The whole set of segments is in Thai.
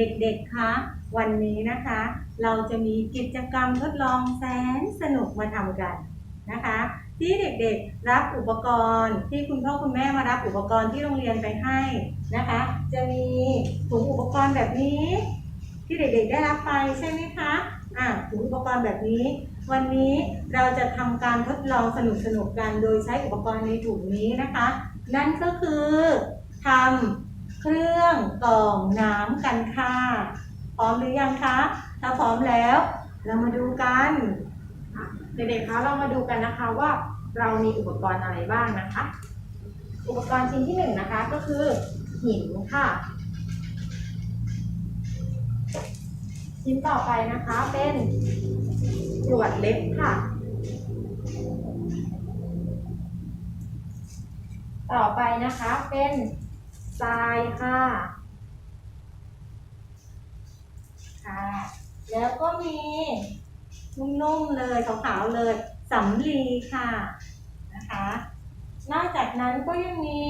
เด็กๆ คะ วันนี้นะคะ เราจะมีกิจกรรมทดลองแสนสนุกมาทำกันนะคะ ที่เด็กๆ รับอุปกรณ์ ที่คุณพ่อคุณแม่มารับอุปกรณ์ที่โรงเรียนไปให้นะคะ จะมีถุงอุปกรณ์แบบนี้ ที่เด็กๆ ได้รับไปใช่ไหมคะอะถุงอุปกรณ์แบบนี้ วันนี้เราจะทำการทดลองสนุกๆกัน โดยใช้อุปกรณ์ในถุงนี้นะคะ นั่นก็คือทำ เครื่องกรองน้ำกันค่ะ พร้อมหรือยังคะ ถ้าพร้อมแล้ว เรามาดูกันเด็กๆคะเรามาดูกันนะคะว่าเรามีอุปกรณ์อะไรบ้างนะคะ อุปกรณ์ชิ้นที่หนึ่งนะคะก็คือหินค่ะ ชิ้นต่อไปนะคะเป็นกรวดเล็บค่ะ ต่อไปนะคะเป็น ทรายค่ะ ค่ะ แล้วก็มีนุ่มๆเลยขาวๆเลยสำลีค่ะนะคะ นอกจากนั้นก็ยังมี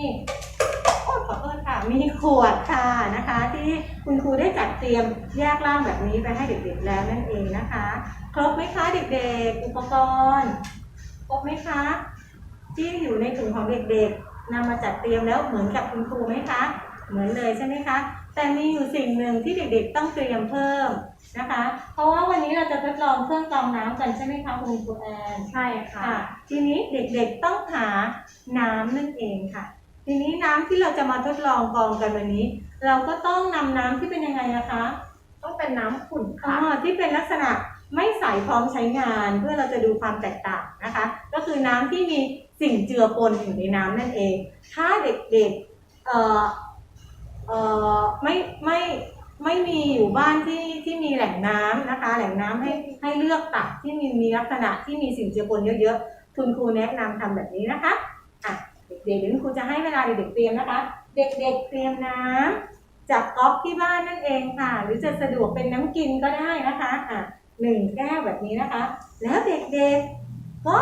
โอ้ขอโทษค่ะ มีขวดค่ะนะคะ ที่คุณครูได้จัดเตรียมแยกร่างแบบนี้ไปให้เด็กๆแล้วนั่นเองนะคะ ครบไหมคะเด็กๆ อุปกรณ์ ครบไหมคะที่อยู่ในถุงของเด็กๆ นำมาจัดเตรียมแล้วเหมือนกับคุณครูไหมคะ เหมือนเลยใช่ไหมคะ แต่มีอยู่สิ่งหนึ่งที่เด็กๆต้องเตรียมเพิ่มนะคะ เพราะว่าวันนี้เราจะทดลองเครื่องกรองน้ำกันใช่ไหมคะคุณครูแอนใช่ค่ะค่ะทีนี้เด็กๆต้องหาน้ำนั่นเองค่ะ ทีนี้น้ำที่เราจะมาทดลองกรองกันวันนี้ เราก็ต้องนำน้ำที่เป็นยังไงนะคะ ต้องเป็นน้ำขุ่นอ๋อค่ะที่เป็นลักษณะไม่ใสพร้อมใช้งานเพื่อเราจะดูความแตกต่างนะคะ ก็คือน้ำที่มีสิ่งเจือปนอยู่ในน้ำนั่นเอง ถ้าเด็กๆเอ่อเอ่อไม่ไม่ไม่มีอยู่บ้านที่ที่มีแหล่งน้ำนะคะ แหล่งน้ำให้ให้เลือกตักที่มีมีลักษณะที่มีสิ่งเจือปนเยอะๆคุณครูแนะนำทำแบบนี้นะคะอะเด็กๆเดี๋ยวคุณครูจะให้เวลาเด็กๆเตรียมนะคะ เด็กๆเตรียมน้ำจากก๊อกที่บ้านนั่นเองค่ะ หรือจะสะดวกเป็นน้ำกินก็ได้นะคะอะหนึ่งแก้วแบบนี้นะคะ แล้วเด็กๆก็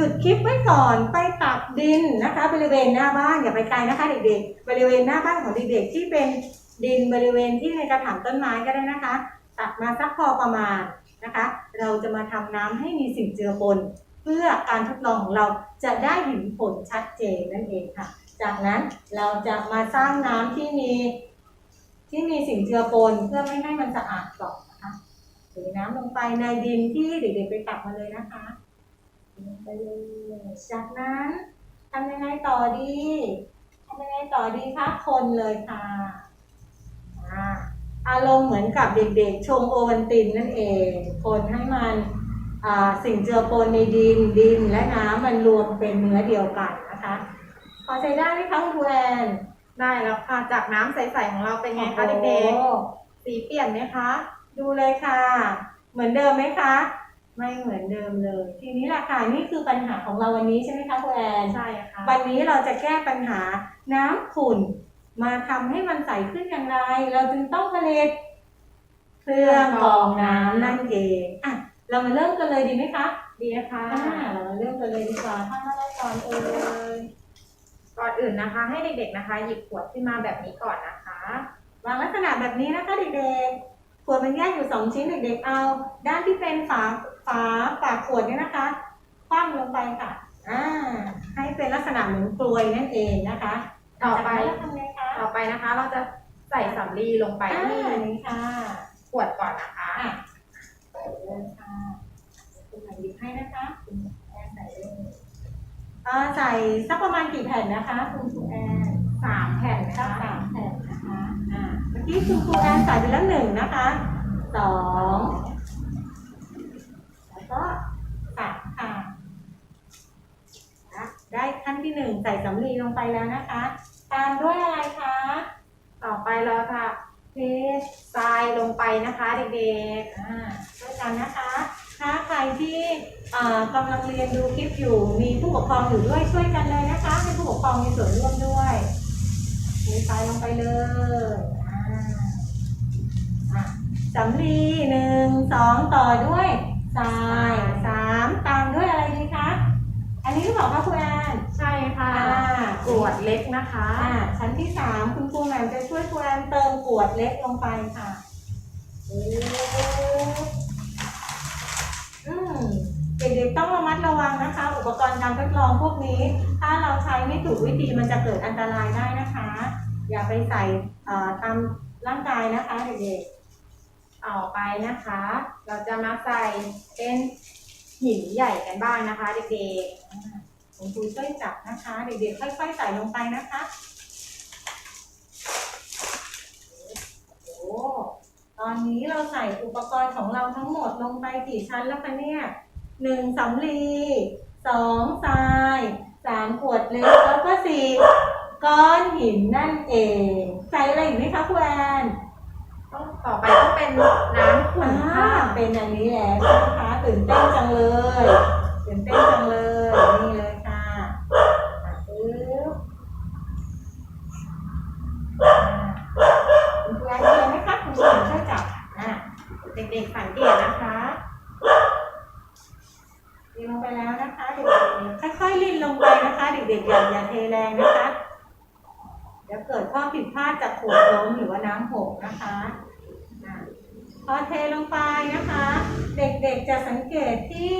หยุดคลิปไว้ก่อนไปตักดินนะคะ บริเวณหน้าบ้านอย่าไปไกลนะคะเด็กๆบริเวณหน้าบ้านของเด็กๆที่เป็นดินบริเวณที่ในกระถางต้นไม้ก็ได้นะคะ ตักมาสักพอประมาณนะคะ เราจะมาทำน้ำให้มีสิ่งเจือปนเพื่อการทดลองของเราจะได้เห็นผลชัดเจนนั่นเองค่ะ จากนั้นเราจะมาสร้างน้ำที่มีที่มีสิ่งเจือปนเพื่อไม่ให้มันสะอาดก่อนนะคะเทน้ำลงไปในดินที่เด็กๆไปตักมาเลยนะคะ ลงไปเลยจากนั้นทำยังไงต่อดีทำยังไงต่อดีคะคนเลยค่ะอ่าอารมณ์เหมือนกับเด็กๆ ชงโอวันตินนั่นเอง คนให้มันอ่าสิ่งเจือปนในดินดินและน้ำมันรวมเป็นเนื้อเดียวกันนะคะพอใช้ได้ไหมคะคุณครูแอนได้แล้วค่ะ จากน้ำใสๆของเราเป็นไงคะเด็กโอ้ๆสีเปลี่ยนไหมคะ ดูเลยค่ะ เหมือนเดิมไหมคะ ไม่เหมือนเดิมเลย ทีนี้ล่ะค่ะนี่คือปัญหาของเราวันนี้ใช่ไหมคะคุณแอนใช่ค่ะวันนี้เราจะแก้ปัญหาน้ำขุ่น มาทำให้มันใสขึ้นอย่างไร เราจึงต้องผลิตเครื่องกรองน้ำนั่นเองอะเรามาเริ่มกันเลยดีไหมคะดีค่ะอ่าเรามาเริ่มกันเลยดีกว่าทำอะไรก่อนเอ่ยก่อนอื่นนะคะ ให้เด็กๆนะคะ หยิบขวดขึ้นมาแบบนี้ก่อนนะคะ วางลักษณะแบบนี้นะคะเด็กๆข วดมันแยกอยู่สองชิ้นเด็กๆเอา ด้านที่เป็นฝาฝาฝาขวดเนี่ยนะคะคว่ำลงไปค่ะอ่าให้เป็นลักษณะเหมือนกลวยนั่นเองนะคะต่อไปจากนั้นเราทำไงคะต่อไปนะคะ เราจะใส่สำลีลงไปอ่าที่นี่ค่ะขวดก่อนนะคะ อะใส่เลยค่ะคุณหมายหยิบให้นะคะคุณแอนใส่เลยอ่าใส่สักประมาณกี่แผ่นนะคะ คุณครูแอน สามแผ่นนะสักคะสาม กี้คุณครูแอนใส่ไปแล้วหนึ่งนะคะสองแล้วก็สามค่ะได้ขั้นที่หนึ่งใส่สำลีลงไปแล้วนะคะ ตามด้วยอะไรคะ ต่อไปเราค่ะเททรายลงไปนะคะเด็กอ่าช่วยกันนะคะ ถ้าใครที่กำลังเรียนดูคลิปอยู่ มีผู้ปกครองอยู่ด้วยช่วยกันเลยนะคะ ให้ผู้ปกครองมีส่วนร่วมด้วยเททรายลงไปเลย สำลีหนึ่งสองต่อด้วยทรายสามตามด้วยอะไรดีคะ อันนี้หรือเปล่าคะคุณแอนๆใช่ค่ะอ่ากรวดเล็กนะคะอ่าชั้นที่สามคุณครูแหม่มจะช่วยครูแอนเติมกรวดเล็กลงไปค่ะอืมเด็กๆต้องระมัดระวังนะคะ อุปกรณ์การทดลองพวกนี้ ถ้าเราใช้ไม่ถูกวิธีมันจะเกิดอันตรายได้นะคะ อย่าไปใส่เอ่อตามร่างกายนะคะเด็ก ต่อไปนะคะ เราจะมาใส่เป็นหินใหญ่กันบ้างนะคะเด็กๆคุณครูช่วยจับนะคะ เด็กๆค่อยๆใส่ลงไปนะคะโอ้ตอนนี้เราใส่อุปกรณ์ของเราทั้งหมดลงไปกี่ชั้นแล้วคะเนี่ยหนึ่งสำลีสองทรายสามขวดเล็กแล้วก็สี่ก้อนหินนั่นเอง ใส่อะไรอีกไหมคะคุณแอน ต้องต่อไปต้องเป็นน้ำขุ่นอ่าค่ะ เป็นอันนี้แล้วนะคะตื่นเต้นจังเลยตื่นเต้นจังเลยนี่เลยค่ะอะปึ๊บอ่าคุณครูแอนเชียร์ไหมคะคุณครูแอนช่วยจับอะเด็กๆสังเกตนะคะเทลงไปแล้วนะคะเด็กๆค่อยๆลิ่นลงไปนะคะ เด็กๆอย่าอย่าเทแรงนะคะเดี๋ยวเกิดข้อผิดพลาดจากขวดล้มหรือว่าน้ำหกนะคะอะ พอเทลงไปนะคะ เด็กๆจะสังเกตที่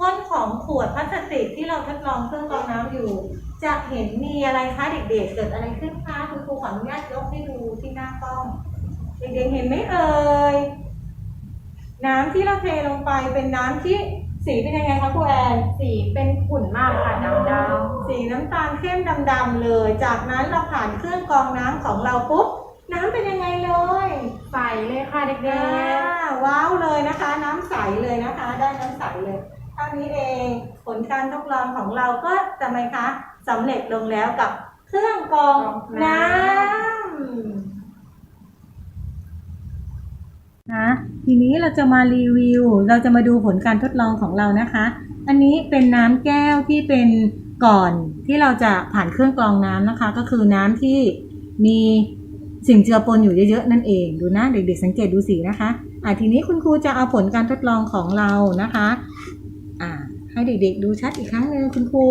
ก้นของขวดพลาสติกที่เราทดลองเครื่องกรองน้ำอยู่ จะเห็นมีอะไรคะเด็กๆ เกิดอะไรขึ้นคะคุณครูขออนุญาตยกให้ดูที่หน้ากล้อง เด็กๆเห็นไหมเอ่ยน้ำที่เราเทลงไปเป็นน้ำที่สีเป็นยังไงคะครูแอนสีเป็นขุ่นมากค่ะดำดสีน้ำตาลเข้มดำๆเลย จากนั้นเราผ่านเครื่องกรองน้ำของเราปุ๊บ น้ำเป็นยังไงเลยำใส เลยค่ะเด็อ่ากว้าวเลยนะคะ น้ำใสเลยนะคะ ได้น้ำใสเลยเท่านี้เองผลการทดลองของเราก็จะไหมคะสำเร็จลงแล้วกับเครื่องกรองน้ำนะทีนี้เราจะมารีวิว เราจะมาดูผลการทดลองของเรานะคะ อันนี้เป็นน้ำแก้วที่เป็นก่อนที่เราจะผ่านเครื่องกรองน้ำนะคะ ก็คือน้ำที่มี สิ่งเจือปนอยู่เยอะๆนั่นเองดูนะเด็กๆสังเกตดูสีนะคะอะทีนี้คุณครูจะเอาผลการทดลองของเรานะคะอ่าให้เด็กๆดูชัดอีกครั้งหนึ่งคุณครู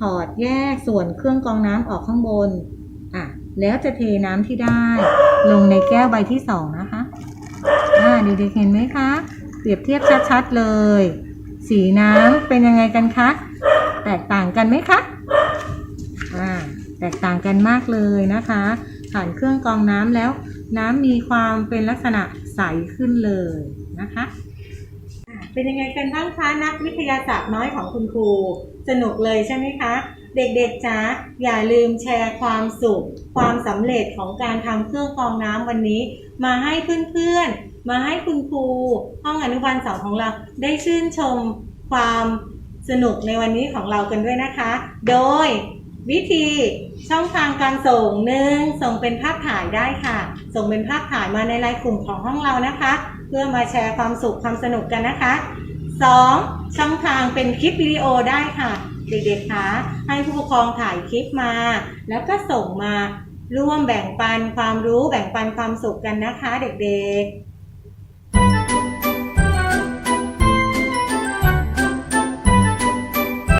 ถอดแยกส่วนเครื่องกรองน้ำออกข้างบนอะแล้วจะเทน้ำที่ได้ ลงในแก้วใบที่สองนะคะอ่าเด็กๆเห็นไหมคะ เปรียบเทียบชัดๆเลย สีน้ำเป็นยังไงกันคะแตกต่างกันไหมคะอ่าแตกต่างกันมากเลยนะคะ ผ่านเครื่องกรองน้ำแล้ว น้ำมีความเป็นลักษณะใสขึ้นเลยนะคะเป็นยังไงกันบ้างคะนักวิทยาศาสตร์น้อยของคุณครู สนุกเลยใช่ไหมคะ เด็กๆจ๊ะอย่าลืมแชร์ความสุข ความสำเร็จของการทำเครื่องกรองน้ำวันนี้ มาให้เพื่อนๆ มาให้คุณครู ห้องอนุบาลสองของเราได้ชื่นชมความสนุกในวันนี้ของเรากันด้วยนะคะ โดย วิธีช่องทางการส่งหนึ่งส่งเป็นภาพถ่ายได้ค่ะ ส่งเป็นภาพถ่ายมาในไลน์กลุ่มของห้องเรานะคะ เพื่อมาแชร์ความสุขความสนุกกันนะคะสองช่องทางเป็นคลิปวิดีโอได้ค่ะ เด็กๆคะให้ผู้ปกครองถ่ายคลิปมา แล้วก็ส่งมาร่วมแบ่งปันความรู้แบ่งปันความสุขกันนะคะ เด็กๆ